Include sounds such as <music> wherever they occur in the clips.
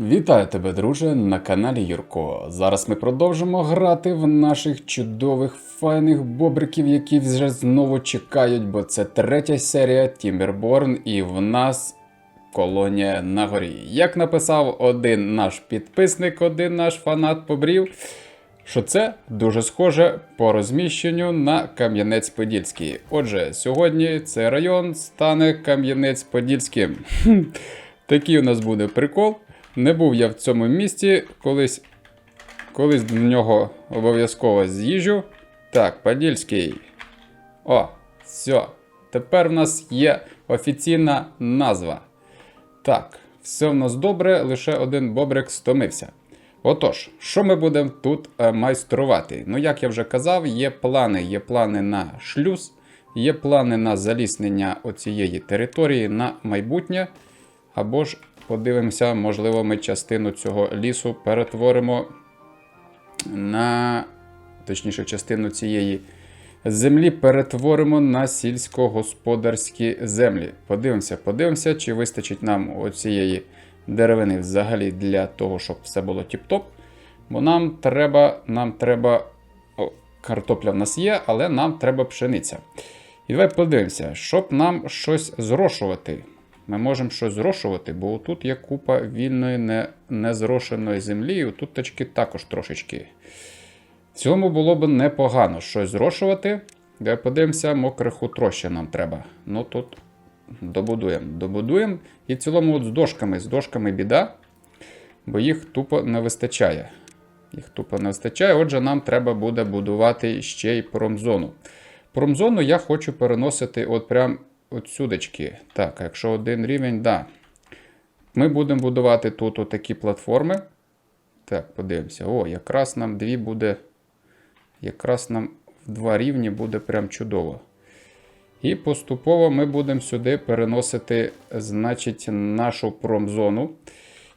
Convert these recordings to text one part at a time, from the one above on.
Вітаю тебе, друже, на каналі Юрко. Зараз ми продовжимо грати в наших чудових файних бобриків, які вже знову чекають, бо це третя серія Тімберборн, і в нас колонія на горі. Як написав один наш підписник, один наш фанат побрів, що це дуже схоже по розміщенню на Кам'янець-Подільський. Отже, сьогодні цей район стане Кам'янець-Подільським. <laughs> Такий у нас буде прикол. Не був я в цьому місті, колись, колись до нього обов'язково з'їжджу. Так, Подільський. О, все. Тепер в нас є офіційна назва. Так, все в нас добре, лише один бобрик стомився. Отож, що ми будемо тут е, майструвати? Ну, як я вже казав, є плани, є плани на шлюз, є плани на заліснення оцієї території на майбутнє. Або ж подивимося, можливо, ми частину цього лісу перетворимо на, точніше, частину цієї землі перетворимо на сільськогосподарські землі. Подивимося, подивимося, чи вистачить нам оцієї деревини взагалі для того, щоб все було тіп-топ. Бо нам треба, нам треба. О, картопля в нас є, але нам треба пшениця. І давай подивимося, щоб нам щось зрошувати. Ми можемо щось зрошувати, бо тут є купа вільної не, незрошеної землі, і тут тачки також трошечки. В цьому було б непогано щось зрошувати. Давай подивимося, мокре хутро нам треба. Ну тут добудуємо. Добудуємо. І в цілому от з дошками, з дошками біда, бо їх тупо не вистачає. Їх тупо не вистачає, отже, нам треба буде будувати ще й промзону. Промзону я хочу переносити от прям от сюдечки. Так, якщо один рівень, да. Ми будемо будувати тут отакі платформи. Так, подивимося. О, якраз нам дві буде. Якраз нам в два рівні буде прям чудово. І поступово ми будемо сюди переносити, значить, нашу промзону.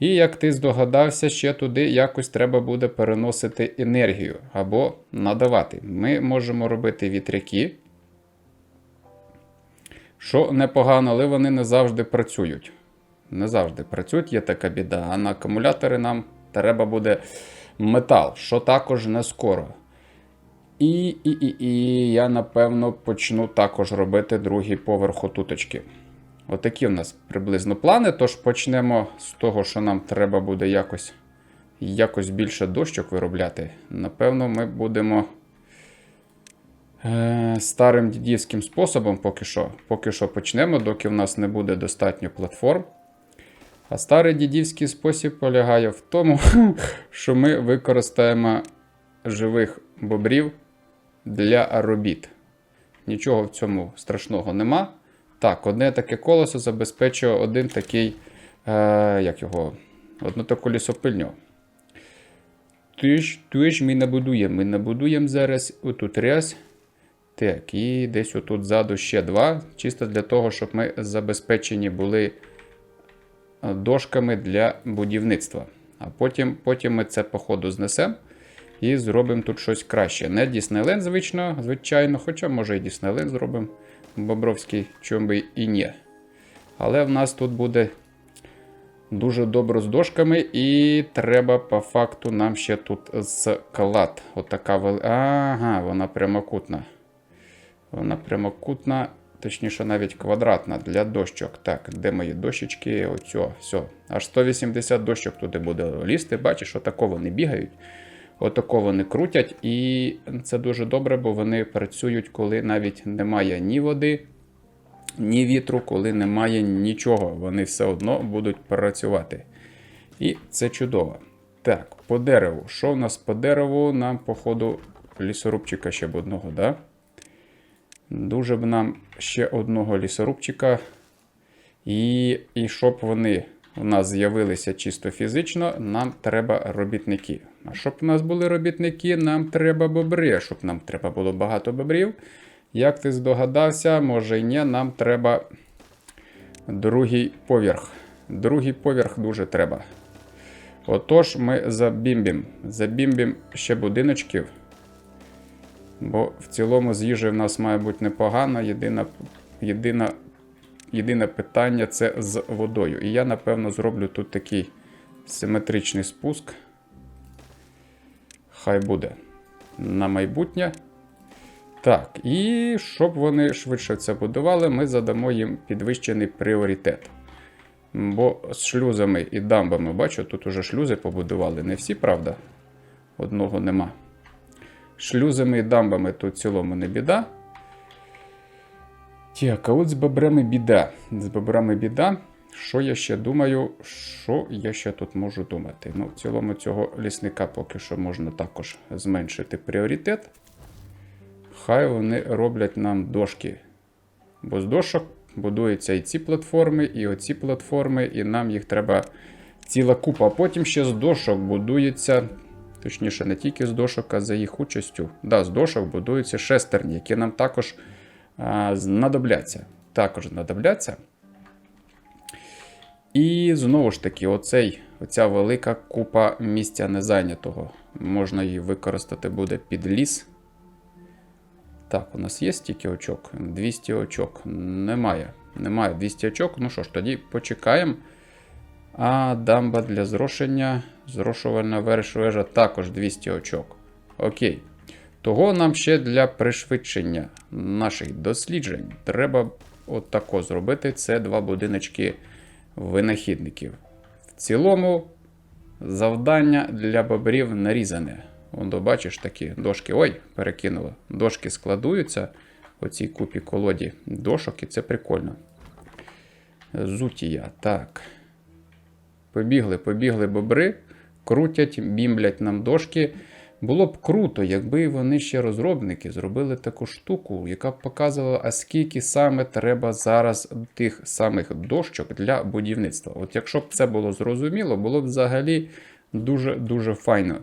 І як ти здогадався, ще туди якось треба буде переносити енергію або надавати. Ми можемо робити вітряки, що непогано, але вони не завжди працюють. Не завжди працюють, є така біда. А на акумулятори нам треба буде метал, що також не скоро. І, і, і, і я, напевно, почну також робити другий поверх отуточки. Отакі в нас приблизно плани. Тож почнемо з того, що нам треба буде якось якось більше дощок виробляти. Напевно, ми будемо старим дідівським способом поки що. Поки що почнемо, доки в нас не буде достатньо платформ. А старий дідівський спосіб полягає в тому, <laughs> що ми використаємо живих бобрів для робіт. Нічого в цьому страшного нема. Так, одне таке колесо забезпечує один такий, е, як його, одну таку лісопильню. Тож, тож ми набудуємо. Ми набудуємо зараз отут раз. Так, і десь отут ззаду ще два. Чисто для того, щоб ми забезпечені були е, дошками для будівництва. А потім потім ми це, по ходу, знесемо і зробимо тут щось краще. Не Діснейленд, звично, звичайно, хоча, може, і Діснейленд зробимо. Бобровський, чому би і ні. Але в нас тут буде дуже добре з дошками, і треба по факту нам ще тут склад. Отака вел... Ага, вона прямокутна. Вона прямокутна, точніше, навіть квадратна для дощок. Так, де мої дощечки? Оцю, все. Аж 180 дощок туди буде лізти. Бачиш, отако вони бігають. Отако вони крутять, і це дуже добре, бо вони працюють, коли навіть немає ні води, ні вітру, коли немає нічого. Вони все одно будуть працювати. І це чудово. Так, по дереву. Що в нас по дереву? Нам, походу, лісорубчика ще б одного, да? Дуже б нам ще одного лісорубчика. І, і щоб вони у нас з'явилися чисто фізично, нам треба робітники. А щоб у нас були робітники, нам треба бобри. А щоб нам треба було багато бобрів. Як ти здогадався, може і ні, нам треба другий поверх. Другий поверх дуже треба. Отож, ми забімбім. Забімбім ще будиночків. Бо в цілому з їжею в нас має бути непогано. Єдина, єдина Єдине питання це з водою. І я, напевно, зроблю тут такий Симетричний спуск. Хай буде на майбутнє. Так, і щоб вони швидше це будували, ми задамо їм підвищений пріоритет. Бо з шлюзами і дамбами, бачу, тут уже шлюзи побудували. Не всі, правда? Одного нема. Шлюзами і дамбами тут в цілому не біда. Так, а от з бобрами біда. З бобрами біда. Що я ще думаю? Що я ще тут можу думати? Ну, в цілому цього лісника поки що можна також зменшити пріоритет. Хай вони роблять нам дошки. Бо з дошок будуються і ці платформи, і оці платформи, і нам їх треба ціла купа. А потім ще з дошок будується, точніше, не тільки з дошок, а за їх участю. Да, з дошок будуються шестерні, які нам також а, знадобляться. Також знадобляться. І знову ж таки, оцей, оця велика купа місця незайнятого. Можна її використати буде під ліс. Так, у нас є стільки очок? 200 очок. Немає. Немає 200 очок. Ну що ж, тоді почекаємо. А дамба для зрошення, зрошувальна вежа також 200 очок. Окей. Того нам ще для пришвидшення наших досліджень треба отако зробити. Це два будиночки винахідників. В цілому завдання для бобрів нарізане. Вон, бачиш такі дошки. Ой, перекинуло. Дошки складуються у цій купі колоді дошок, і це прикольно. Зутія. Так. Побігли, побігли бобри, крутять, бімблять нам дошки. Було б круто, якби вони ще розробники зробили таку штуку, яка б показувала, а скільки саме треба зараз тих самих дощок для будівництва. От якщо б це було зрозуміло, було б взагалі дуже-дуже файно.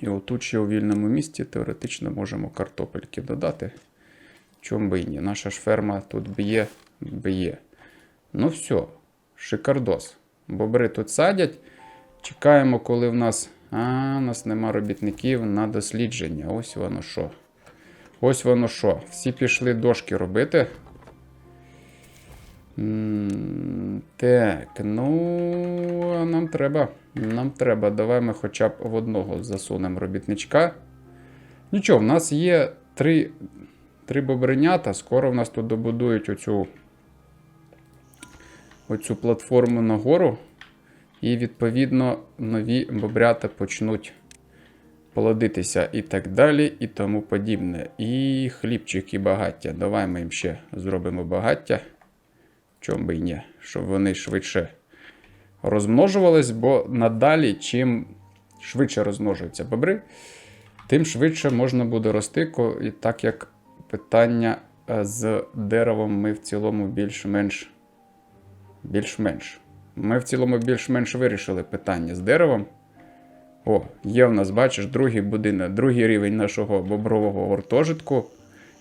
І отут ще у вільному місці теоретично можемо картопельки додати. Чому би і ні? Наша ж ферма тут б'є, б'є. Ну все, шикардос. Бобри тут садять. Чекаємо, коли в нас. А, у нас нема робітників на дослідження. Ось воно що. Ось воно що. Всі пішли дошки робити. Так, ну, а нам треба. Нам треба. Давай ми хоча б в одного засунемо робітничка. Нічого, в нас є три, три бобринята. Скоро в нас тут добудують оцю, оцю платформу нагору. І, відповідно, нові бобрята почнуть плодитися і так далі, і тому подібне. І хлібчик, і багаття. Давай ми їм ще зробимо багаття. Чому би і ні, щоб вони швидше розмножувались, бо надалі, чим швидше розмножуються бобри, тим швидше можна буде рости, і так як питання е, з деревом ми в цілому більш-менш. Більш-менш. Ми в цілому більш-менш вирішили питання з деревом. О, є в нас, бачиш, другий будинок, другий рівень нашого бобрового гуртожитку.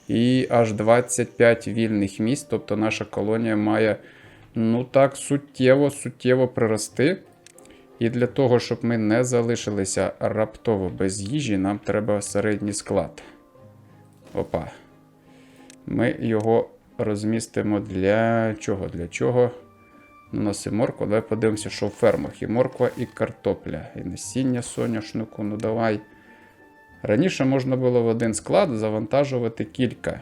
І аж 25 вільних місць. Тобто наша колонія має ну так суттєво, суттєво прирости. І для того, щоб ми не залишилися раптово без їжі, нам треба середній склад. Опа. Ми його розмістимо для чого? Для чого? У нас і морква. Давай подивимося, що в фермах. І морква, і картопля, і насіння соняшнику. Ну давай. Раніше можна було в один склад завантажувати кілька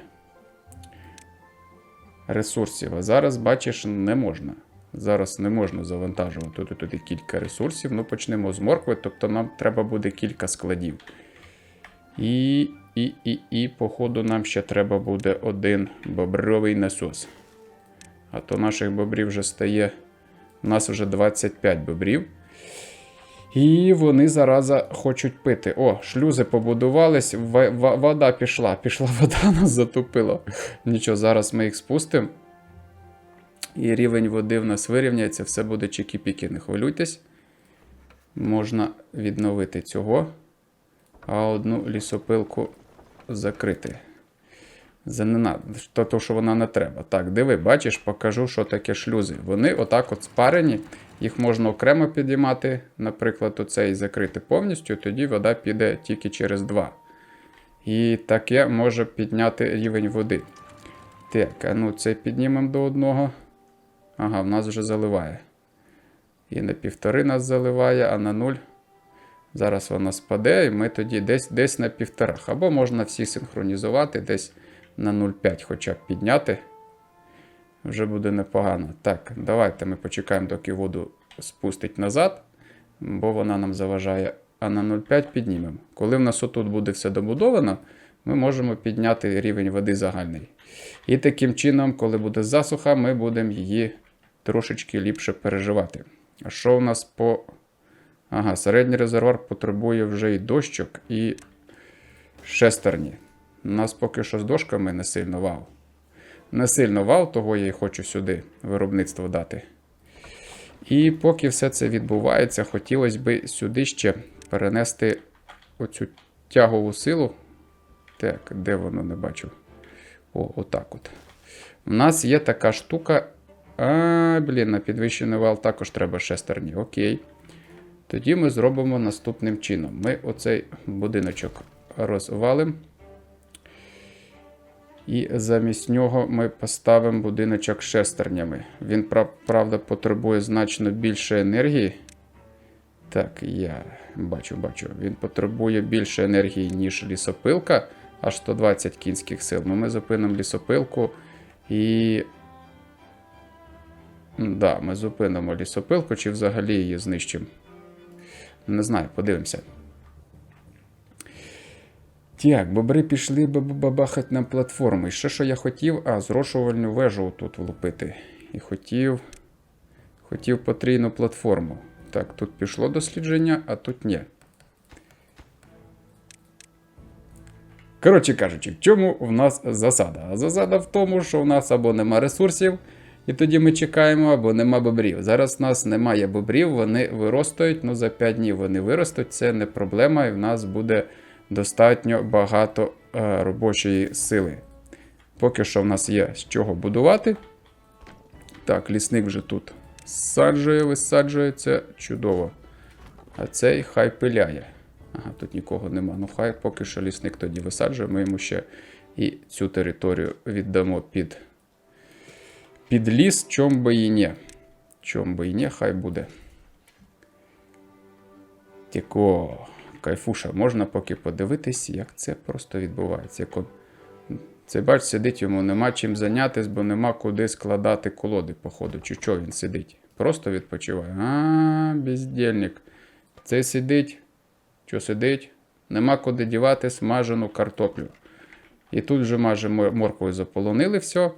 ресурсів. А зараз, бачиш, не можна. Зараз не можна завантажувати тут, тут кілька ресурсів. Ну, почнемо з моркви, тобто нам треба буде кілька складів. І, і, і, і, походу, нам ще треба буде один бобровий насос. А то наших бобрів вже стає. У нас вже 25 бобрів. І вони зараза хочуть пити. О, шлюзи побудувались, вода пішла. Пішла вода, <laughs> нас затопила. Нічого, зараз ми їх спустимо. І рівень води в нас вирівняється, все буде чики-піки, не хвилюйтесь. Можна відновити цього, а одну лісопилку закрити. Занена, то, то, що вона не треба. Так, диви, бачиш, покажу, що таке шлюзи. Вони отак от спарені, їх можна окремо підіймати, наприклад, оцей закрити повністю, тоді вода піде тільки через два. І таке може підняти рівень води. Так, а ну це піднімемо до одного. Ага, в нас вже заливає. І на півтори нас заливає, а на нуль. Зараз вона спаде, і ми тоді десь десь на півторах. Або можна всі синхронізувати, десь на 0,5 хоча б підняти. Вже буде непогано. Так, давайте ми почекаємо, доки воду спустить назад, бо вона нам заважає. А на 0,5 піднімемо. Коли в нас отут буде все добудовано, ми можемо підняти рівень води загальний. І таким чином, коли буде засуха, ми будемо її трошечки ліпше переживати. А що у нас по. Ага, середній резервуар потребує вже і дощок, і шестерні. У нас поки що з дошками не сильно вау. Не сильно вау, того я і хочу сюди виробництво дати. І поки все це відбувається, хотілося б сюди ще перенести оцю тягову силу. Так, де воно не бачу? О, отак от. У нас є така штука. А, блін, на підвищений вал також треба шестерні. Окей. Тоді ми зробимо наступним чином. Ми оцей будиночок розвалимо. І замість нього ми поставимо будиночок шестернями. Він, правда, потребує значно більше енергії. Так, я бачу, бачу. Він потребує більше енергії, ніж лісопилка, аж 120 кінських сил. Ну, ми зупинимо лісопилку і. Да, ми зупинимо лісопилку чи взагалі її знищимо. Не знаю, подивимося. Так, бобри пішли бабахать на платформи. І ще що я хотів, а зрошувальну вежу тут влупити. І хотів. Хотів потрійну платформу. Так, тут пішло дослідження, а тут ні. Коротше кажучи, в чому в нас засада? А засада в тому, що в нас або нема ресурсів, і тоді ми чекаємо, або нема бобрів. Зараз в нас немає бобрів, вони виростають, ну за 5 днів вони виростуть, це не проблема, і в нас буде достатньо багато е, робочої сили. Поки що в нас є з чого будувати. Так, лісник вже тут саджує, висаджується чудово. А цей хай пиляє. Ага, тут нікого нема. Ну хай поки що лісник тоді висаджує. Ми йому ще і цю територію віддамо під, під ліс, чом би і не. Чом би і не, хай буде. Тіко, кайфуша, можна поки подивитись, як це просто відбувається. Як он... Цей бач сидить, йому нема чим зайнятися, бо нема куди складати колоди, походу. Чи що він сидить? Просто відпочиває. А, бездельник. Цей сидить. Що сидить? Нема куди дівати смажену картоплю. І тут вже майже мор- морквою заполонили все.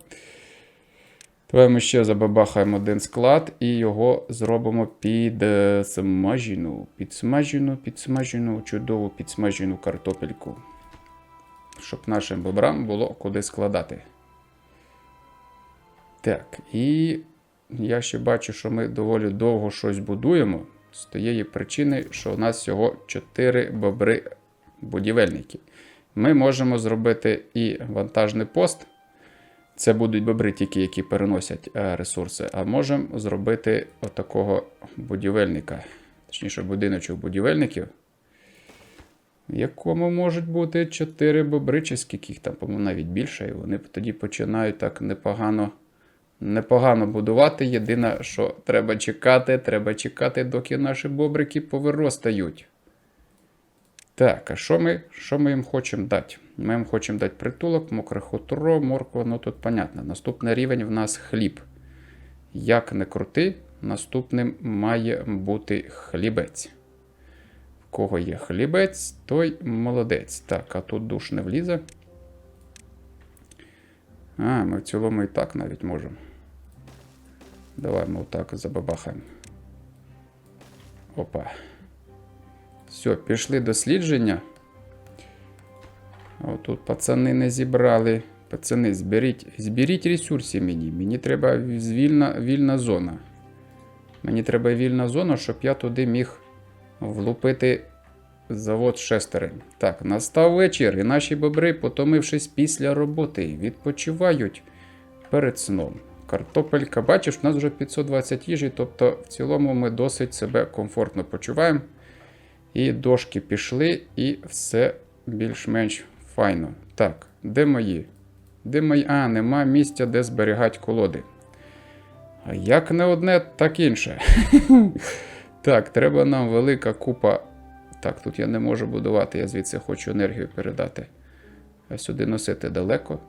Давай ми ще забабахаємо один склад і його зробимо під е, смажену, підсмажену, підсмажену, чудову підсмажену картопельку. Щоб нашим бобрам було куди складати. Так, і я ще бачу, що ми доволі довго щось будуємо. З тієї причини, що у нас всього 4 бобри-будівельники. Ми можемо зробити і вантажний пост. Це будуть бобри тільки, які переносять е, ресурси. А можемо зробити отакого будівельника, точніше, будиночок будівельників, в якому можуть бути 4 бобри, чи скільки їх там, по-моєму, навіть більше. І вони тоді починають так непогано, непогано будувати. Єдине, що треба чекати, треба чекати, доки наші бобрики повиростають. Так, а що ми, що ми їм хочемо дати? Ми їм хочемо дати притулок, мокре хутро, морква, ну тут понятно. Наступний рівень в нас хліб. Як не крути, наступним має бути хлібець. В кого є хлібець, той молодець. Так, а тут душ не влізе. А, ми в цілому і так навіть можемо. Давай ми отак забабахаємо. Опа. Все, пішли дослідження. Отут пацани не зібрали. Пацани, зберіть, зберіть ресурси мені. Мені треба вільна, вільна зона. Мені треба вільна зона, щоб я туди міг влупити завод шестерень. Так, настав вечір, і наші бобри, потомившись після роботи, відпочивають перед сном. Картопелька, бачиш, у нас вже 520 їжі, тобто в цілому ми досить себе комфортно почуваємо. І дошки пішли, і все більш-менш файно. Так, де мої? Де мої? А, нема місця, де зберігати колоди. Як не одне, так інше. <laughs> так, треба нам велика купа. Так, тут я не можу будувати, я звідси хочу енергію передати. А сюди носити далеко.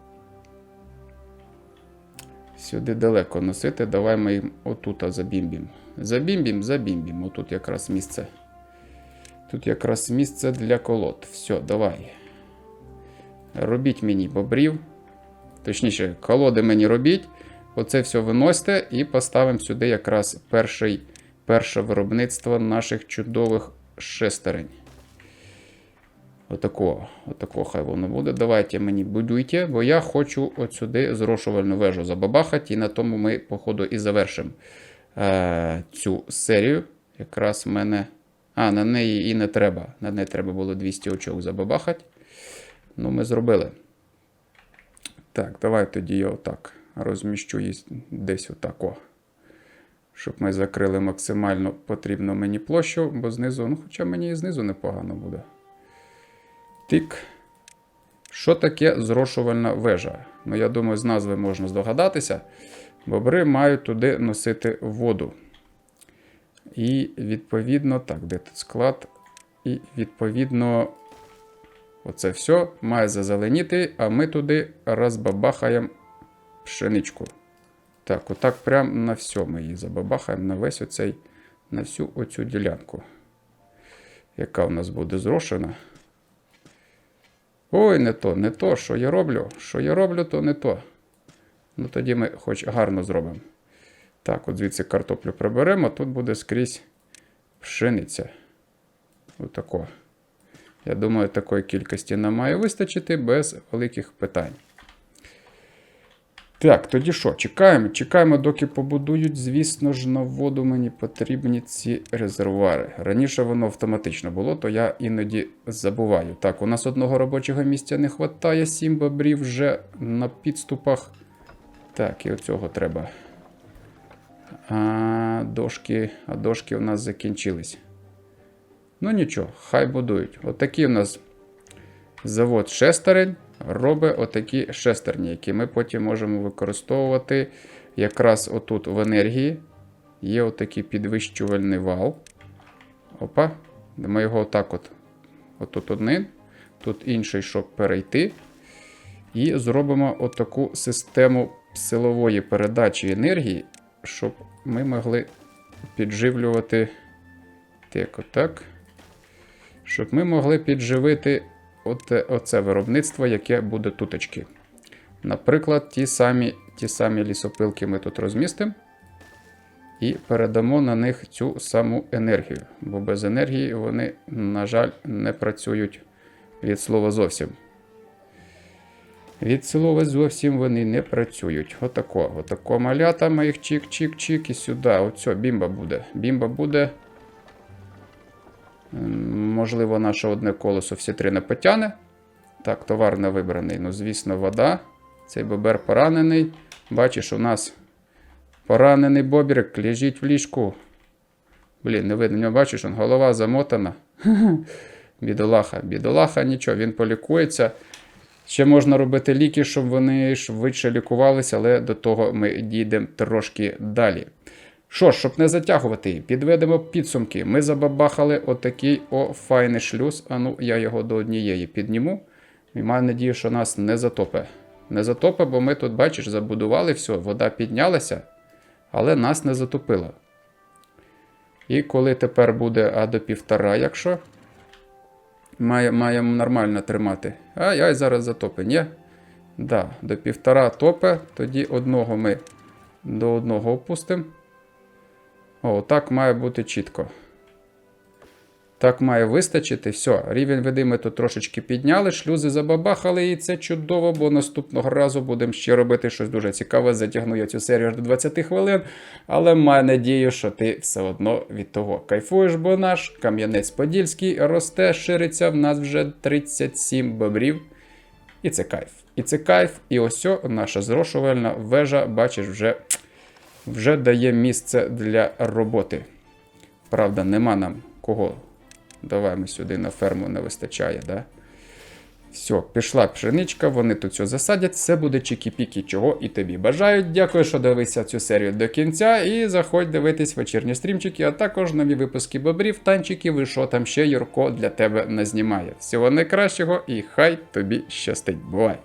Сюди далеко носити, давай ми їм отут забімбім. Забімбім, забімбім. Отут якраз місце. Тут якраз місце для колод. Все, давай. Робіть мені бобрів. Точніше, колоди мені робіть. Оце все виносьте і поставимо сюди якраз перший, перше виробництво наших чудових шестерень. Отакого, отакого хай воно буде. Давайте мені будуйте, бо я хочу от сюди зрошувальну вежу забабахати, і на тому ми, походу, і завершимо е, цю серію. Якраз в мене. А, на неї і не треба. На неї треба було 200 очок забабахати. Ну, ми зробили. Так, давай тоді я отак розміщу її десь отак. Щоб ми закрили максимально потрібну мені площу, бо знизу, ну, хоча мені і знизу непогано буде. Тик. Що таке зрошувальна вежа? Ну, я думаю, з назви можна здогадатися. Бобри мають туди носити воду. І відповідно, так, де тут склад? І відповідно, оце все має зазеленіти, а ми туди розбабахаємо пшеничку. Так, отак прям на все ми її забабахаємо на весь оцей, на всю оцю ділянку, яка у нас буде зрошена. Ой, не то, не то, що я роблю. Що я роблю, то не то. Ну тоді ми хоч гарно зробимо. Так, от звідси картоплю приберемо, тут буде скрізь пшениця. Отако. Я думаю, такої кількості нам має вистачити без великих питань. Так, тоді що? Чекаємо, чекаємо, доки побудують. Звісно ж, на воду мені потрібні ці резервуари. Раніше воно автоматично було, то я іноді забуваю. Так, у нас одного робочого місця не вистачає, сім бобрів вже на підступах. Так, і оцього треба. А дошки, а дошки у нас закінчились. Ну нічого, хай будують. Отакий у нас завод шестерень робить отакі шестерні, які ми потім можемо використовувати якраз отут в енергії. Є отакий підвищувальний вал. Опа. Ми його отак от. Отут один, тут інший, щоб перейти. І зробимо отаку систему силової передачі енергії, щоб ми могли підживлювати. Так. Щоб ми могли підживити оте, оце виробництво, яке буде туточки. Наприклад, ті самі, ті самі лісопилки ми тут розмістимо. І передамо на них цю саму енергію. Бо без енергії вони, на жаль, не працюють від слова зовсім. Від слова зовсім вони не працюють. Отако, отако малята, ми їх чик-чик-чик і сюди. Оцьо, бімба буде. Бімба буде. Можливо, наше одне колесо всі три не потягне. Так, товар не вибраний. Ну, звісно, вода. Цей бобер поранений. Бачиш, у нас поранений бобрик лежить в ліжку. Блін, не видно, нього бачиш, он голова замотана. <laughs> Бідолаха, бідолаха, нічого, він полікується. Ще можна робити ліки, щоб вони швидше лікувалися, але до того ми дійдемо трошки далі. Що ж, щоб не затягувати, підведемо підсумки. Ми забабахали отакий о файний шлюз. А ну, я його до однієї підніму. І маю надію, що нас не затопе. Не затопе, бо ми тут, бачиш, забудували все, вода піднялася, але нас не затопило. І коли тепер буде а до півтора, якщо має, маємо нормально тримати. Ай-ай, зараз затопи, ні? Да, до півтора топе, тоді одного ми до одного опустимо. О, так має бути чітко. Так має вистачити. Все, рівень води ми тут трошечки підняли, шлюзи забабахали, і це чудово, бо наступного разу будемо ще робити щось дуже цікаве. Затягну я цю серію аж до 20 хвилин. Але маю надію, що ти все одно від того кайфуєш, бо наш Кам'янець-Подільський росте, шириться. В нас вже 37 бобрів. І це кайф. І це кайф. І ось наша зрошувальна вежа, бачиш, вже вже дає місце для роботи. Правда, нема нам кого. Давай ми сюди на ферму не вистачає. да? Все, пішла пшеничка, вони тут все засадять, все буде чікі-пікі, чого і тобі бажаю. Дякую, що дивився цю серію до кінця. І заходь дивитись вечірні стрімчики, а також нові випуски бобрів, танчиків і що там ще Юрко для тебе назнімає. Всього найкращого і хай тобі щастить. Бувай!